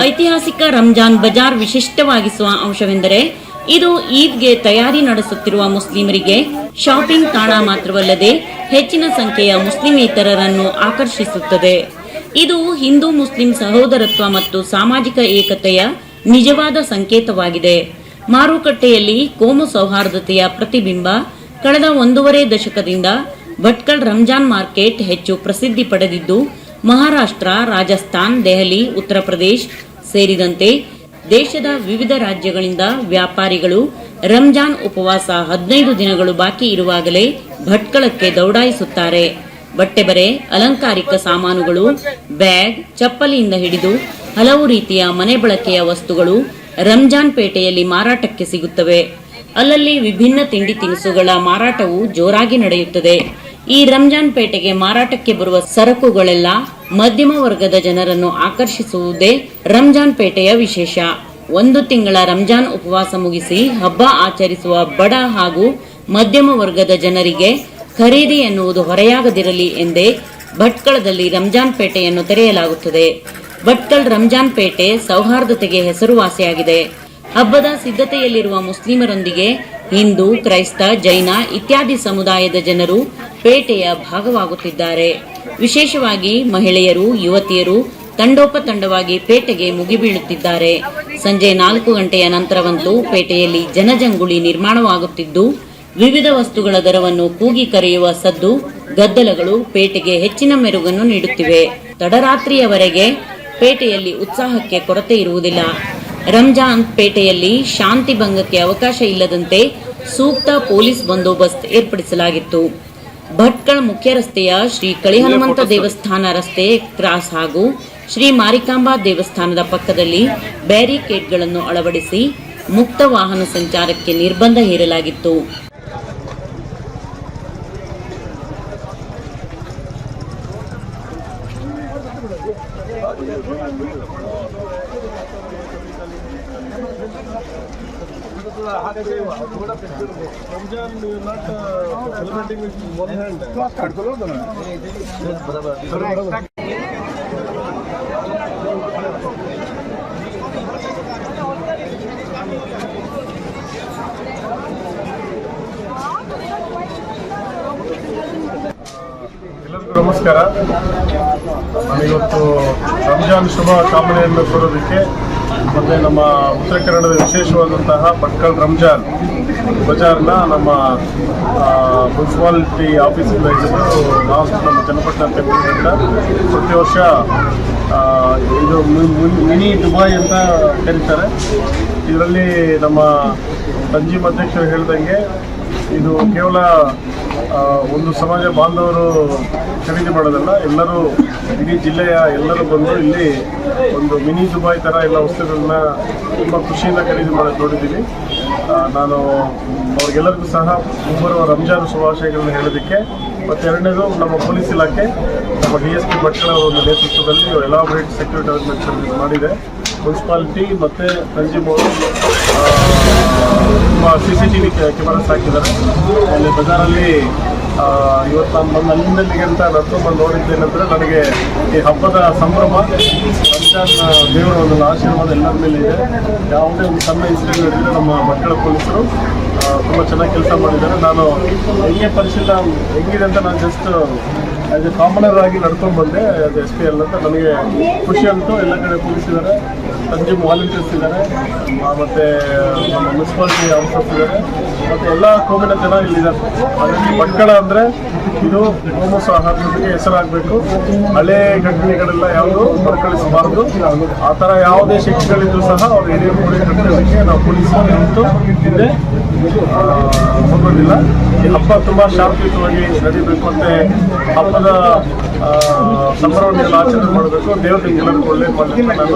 ಐತಿಹಾಸಿಕ ರಂಜಾನ್ ಬಜಾರ್ ವಿಶಿಷ್ಟವಾಗಿಸುವ ಅಂಶವೆಂದರೆ, ಇದು ಈದ್ಗೆ ತಯಾರಿ ನಡೆಸುತ್ತಿರುವ ಮುಸ್ಲಿಮರಿಗೆ ಶಾಪಿಂಗ್ ತಾಣ ಮಾತ್ರವಲ್ಲದೆ ಹೆಚ್ಚಿನ ಸಂಖ್ಯೆಯ ಮುಸ್ಲಿಮೇತರರನ್ನು ಆಕರ್ಷಿಸುತ್ತದೆ. ಇದು ಹಿಂದೂ ಮುಸ್ಲಿಂ ಸಹೋದರತ್ವ ಮತ್ತು ಸಾಮಾಜಿಕ ಏಕತೆಯ ನಿಜವಾದ ಸಂಕೇತವಾಗಿದೆ. ಮಾರುಕಟ್ಟೆಯಲ್ಲಿ ಕೋಮು ಸೌಹಾರ್ದತೆಯ ಪ್ರತಿಬಿಂಬ ಕಳೆದ ಒಂದೂವರೆ ದಶಕದಿಂದ ಭಟ್ಕಳ್ ರಂಜಾನ್ ಮಾರ್ಕೆಟ್ ಹೆಚ್ಚು ಪ್ರಸಿದ್ಧಿ ಪಡೆದಿದ್ದು ಮಹಾರಾಷ್ಟ್ರ, ರಾಜಸ್ಥಾನ್, ದೆಹಲಿ, ಉತ್ತರ ಪ್ರದೇಶ್ ಸೇರಿದಂತೆ ದೇಶದ ವಿವಿಧ ರಾಜ್ಯಗಳಿಂದ ವ್ಯಾಪಾರಿಗಳು ರಂಜಾನ್ ಉಪವಾಸ ಹದಿನೈದು ದಿನಗಳು ಬಾಕಿ ಇರುವಾಗಲೇ ಭಟ್ಕಳಕ್ಕೆ ದೌಡಾಯಿಸುತ್ತಾರೆ. ಬಟ್ಟೆ ಬರೆ ಅಲಂಕಾರಿಕ ಸಾಮಾನುಗಳು, ಬ್ಯಾಗ್, ಚಪ್ಪಲಿಯಿಂದ ಹಿಡಿದು ಹಲವು ರೀತಿಯ ಮನೆ ಬಳಕೆಯ ವಸ್ತುಗಳು ರಂಜಾನ್ ಪೇಟೆಯಲ್ಲಿ ಮಾರಾಟಕ್ಕೆ ಸಿಗುತ್ತವೆ. ಅಲ್ಲಲ್ಲಿ ವಿಭಿನ್ನ ತಿಂಡಿ ತಿನಿಸುಗಳ ಮಾರಾಟವು ಜೋರಾಗಿ ನಡೆಯುತ್ತದೆ. ಈ ರಂಜಾನ್ ಪೇಟೆಗೆ ಮಾರಾಟಕ್ಕೆ ಬರುವ ಸರಕುಗಳೆಲ್ಲ ಮಧ್ಯಮ ವರ್ಗದ ಜನರನ್ನು ಆಕರ್ಷಿಸುವುದೇ ರಂಜಾನ್ ಪೇಟೆಯ ವಿಶೇಷ. ಒಂದು ತಿಂಗಳ ರಂಜಾನ್ ಉಪವಾಸ ಮುಗಿಸಿ ಹಬ್ಬ ಆಚರಿಸುವ ಬಡ ಹಾಗೂ ಮಧ್ಯಮ ವರ್ಗದ ಜನರಿಗೆ ಖರೀದಿ ಎನ್ನುವುದು ಹೊರೆಯಾಗದಿರಲಿ ಎಂದೇ ಭಟ್ಕಳದಲ್ಲಿ ರಂಜಾನ್ ಪೇಟೆಯನ್ನು ತೆರೆಯಲಾಗುತ್ತದೆ. ಭಟ್ಕಳ್ ರಂಜಾನ್ ಪೇಟೆ ಸೌಹಾರ್ದತೆಗೆ ಹೆಸರುವಾಸಿಯಾಗಿದೆ. ಹಬ್ಬದ ಸಿದ್ಧತೆಯಲ್ಲಿರುವ ಮುಸ್ಲಿಮರೊಂದಿಗೆ ಹಿಂದೂ, ಕ್ರೈಸ್ತ, ಜೈನ ಇತ್ಯಾದಿ ಸಮುದಾಯದ ಜನರು ಪೇಟೆಯ ಭಾಗವಾಗುತ್ತಿದ್ದಾರೆ. ವಿಶೇಷವಾಗಿ ಮಹಿಳೆಯರು, ಯುವತಿಯರು ತಂಡೋಪತಂಡವಾಗಿ ಪೇಟೆಗೆ ಮುಗಿಬೀಳುತ್ತಿದ್ದಾರೆ. ಸಂಜೆ ನಾಲ್ಕು ಗಂಟೆಯ ನಂತರವಂತೂ ಪೇಟೆಯಲ್ಲಿ ಜನಜಂಗುಳಿ ನಿರ್ಮಾಣವಾಗುತ್ತಿದ್ದು, ವಿವಿಧ ವಸ್ತುಗಳ ದರವನ್ನು ಕೂಗಿ ಕರೆಯುವ ಸದ್ದು, ಗದ್ದಲಗಳು ಪೇಟೆಗೆ ಹೆಚ್ಚಿನ ಮೆರುಗನ್ನು ನೀಡುತ್ತಿವೆ. ತಡರಾತ್ರಿಯವರೆಗೆ ಪೇಟೆಯಲ್ಲಿ ಉತ್ಸಾಹಕ್ಕೆ ಕೊರತೆ ಇರುವುದಿಲ್ಲ. ರಂಜಾನ್ ಪೇಟೆಯಲ್ಲಿ ಶಾಂತಿ ಭಂಗಕ್ಕೆ ಅವಕಾಶ ಇಲ್ಲದಂತೆ ಸೂಕ್ತ ಪೊಲೀಸ್ ಬಂದೋಬಸ್ತ್ ಏರ್ಪಡಿಸಲಾಗಿತ್ತು. ಭಟ್ಕಳ ಮುಖ್ಯ ರಸ್ತೆಯ ಶ್ರೀ ಕಳಿಹನುಮಂತ ದೇವಸ್ಥಾನ ರಸ್ತೆ ಕ್ರಾಸ್ ಹಾಗೂ ಶ್ರೀ ಮಾರಿಕಾಂಬಾ ದೇವಸ್ಥಾನದ ಪಕ್ಕದಲ್ಲಿ ಬ್ಯಾರಿಕೇಡ್ಗಳನ್ನು ಅಳವಡಿಸಿ ಮುಕ್ತ ವಾಹನ ಸಂಚಾರಕ್ಕೆ ನಿರ್ಬಂಧ ಹೇರಲಾಗಿತ್ತು. ನಮಸ್ಕಾರ. ಅನಿಗೊತ್ತು ರಂಜಾನ್ ಶುಭ ಸಾಮನ ಎಲ್ಲರ ಮತ್ತು ನಮ್ಮ ಉತ್ತರ ಕನ್ನಡದ ವಿಶೇಷವಾದಂತಹ ಪಟ್ಕಲ್ ರಂಜಾನ್ ಬಜಾರ್ನ ನಮ್ಮ ಮುನ್ಸಿಪಾಲಿಟಿ ಆಫೀಸಿಂದ ಹಿಡಿದು ನಾವು ನಮ್ಮ ಚನ್ನಪಟ್ಟಣ ತೆಗೆದುಕೊಂಡ ಪ್ರತಿ ವರ್ಷ ಇದು ಮಿನಿ ದುಬಾಯ್ ಅಂತ ಕರೀತಾರೆ. ಇದರಲ್ಲಿ ನಮ್ಮ ಸಂಜೀವ್ ಅಧ್ಯಕ್ಷರು ಹೇಳ್ದಂಗೆ ಇದು ಕೇವಲ ಒಂದು ಸಮಾಜ ಬಾಂಧವರು ಖರೀದಿ ಮಾಡೋದಲ್ಲ, ಎಲ್ಲರೂ ಇಡೀ ಜಿಲ್ಲೆಯ ಎಲ್ಲರೂ ಬಂದು ಇಲ್ಲಿ ಒಂದು ಮಿನಿ ದುಬಾಯ್ ಥರ ಎಲ್ಲ ವಸ್ತುಗಳನ್ನ ತುಂಬ ಖುಷಿಯಿಂದ ಖರೀದಿ ಮಾಡೋದು ನೋಡಿದ್ದೀನಿ ನಾನು ಅವ್ರಿಗೆಲ್ಲರಿಗೂ ಸಹ ಮುಂಬರುವ ರಂಜಾನ್ ಶುಭಾಶಯಗಳನ್ನು ಹೇಳೋದಕ್ಕೆ ಮತ್ತು ಎರಡನೇದು ನಮ್ಮ ಪೊಲೀಸ್ ಇಲಾಖೆ, ನಮ್ಮ ಡಿ ಎಸ್ ಪಿ ಭಟ್ಕಳ ಒಂದು ನೇತೃತ್ವದಲ್ಲಿ ಎಲಾಬ್ರೇಟ್ ಸೆಕ್ಯೂರಿಟಿ ಮಾಡಿದೆ. ಮುನ್ಸಿಪಾಲಿಟಿ ಮತ್ತು ಸಂಜೀವ್ ಅವರು ತುಂಬ C C T V cameras ಹಾಕಿದ್ದಾರೆ. ಅಲ್ಲಿ ಬಜಾರಲ್ಲಿ ಇವತ್ತು ನಾನು ಬಂದು ಅಲ್ಲಿಂದಲ್ಲಿಗೆ ಅಂತ ಬಂದು ನೋಡಿದ್ದೇನೆಂದರೆ ನನಗೆ ಈ ಹಬ್ಬದ ಸಂಭ್ರಮ ರಂಜಾನ್ ದೇವರ ಒಂದು ಆಶೀರ್ವಾದ ಎಲ್ಲರ ಮೇಲೆ ಇದೆ. ಯಾವುದೇ ಒಂದು ಸಣ್ಣ ಇನ್ಸಿಡೆಂಟ್ ನಡೆದಿಲ್ಲ ನಮ್ಮ ಮಕ್ಕಳ ಪೊಲೀಸರು ತುಂಬ ಚೆನ್ನಾಗಿ ಕೆಲಸ ಮಾಡಿದ್ದಾರೆ. ನಾನು ಹೆಂಗೆ ಪರಿಶೀಲನೆ, ಹೆಂಗಿದೆ ಅಂತ ನಾನು ಜಸ್ಟ್ ಆಸ್ ಎ ಕಾಮನರ್ ಆಗಿ ನಡ್ಕೊಂಡು ಬಂದೆ ಆ್ಯಸ್ ಎಸ್ ಪಿ ಎಲ್ ಅಂತ. ನನಗೆ ಖುಷಿ ಅಂತು ಎಲ್ಲ ಕಡೆ ಪೊಲೀಸ್ ಇದ್ದಾರೆ ವಾಲಂಟಿಯರ್ಸ್ ಇದ್ದಾರೆ ಮತ್ತು ನಮ್ಮ ಮುನ್ಸಿಪಾಲಿಟಿ ಆಫೀಸರ್ಸ್ ಇದ್ದಾರೆ ಮತ್ತು ಎಲ್ಲ ಕೋಮಿನ ಜನ ಇಲ್ಲಿದ್ದಾರೆ. ಅದರಲ್ಲಿ ಮಕ್ಕಳ ಅಂದರೆ ಇದು ಹೋಮ ಸೌಹಾರ್ದತೆಗೆ ಹೆಸರಾಗಬೇಕು. ಹಳೆ ಘಟನೆಗಳೆಲ್ಲ ಯಾವುದು ಮರುಕಳಿಸಬಾರದು ಆ ಥರ ಯಾವುದೇ ಶಿಕ್ಷೆಗಳಿದ್ರು ಸಹ ಅವ್ರು ಹಿರಿಯ ಮೂಡಿ ಕಟ್ಟೋದಕ್ಕೆ ನಾವು ಪೊಲೀಸರು ನಿಂತು ಹಿಂದೆ ಹೋಗೋದಿಲ್ಲ. ಹಬ್ಬ ತುಂಬ ಶಾಂತಿಯುತವಾಗಿ ನಡೀಬೇಕು ಮತ್ತೆ ಹಬ್ಬದ ಆ, ಸಂಭ್ರಮವನ್ನು ಆಚರಣೆ ಮಾಡಬೇಕು. ದೇವರಿಗೆ ಎಲ್ಲರಿಗೂ ಒಳ್ಳೆ ನಾನು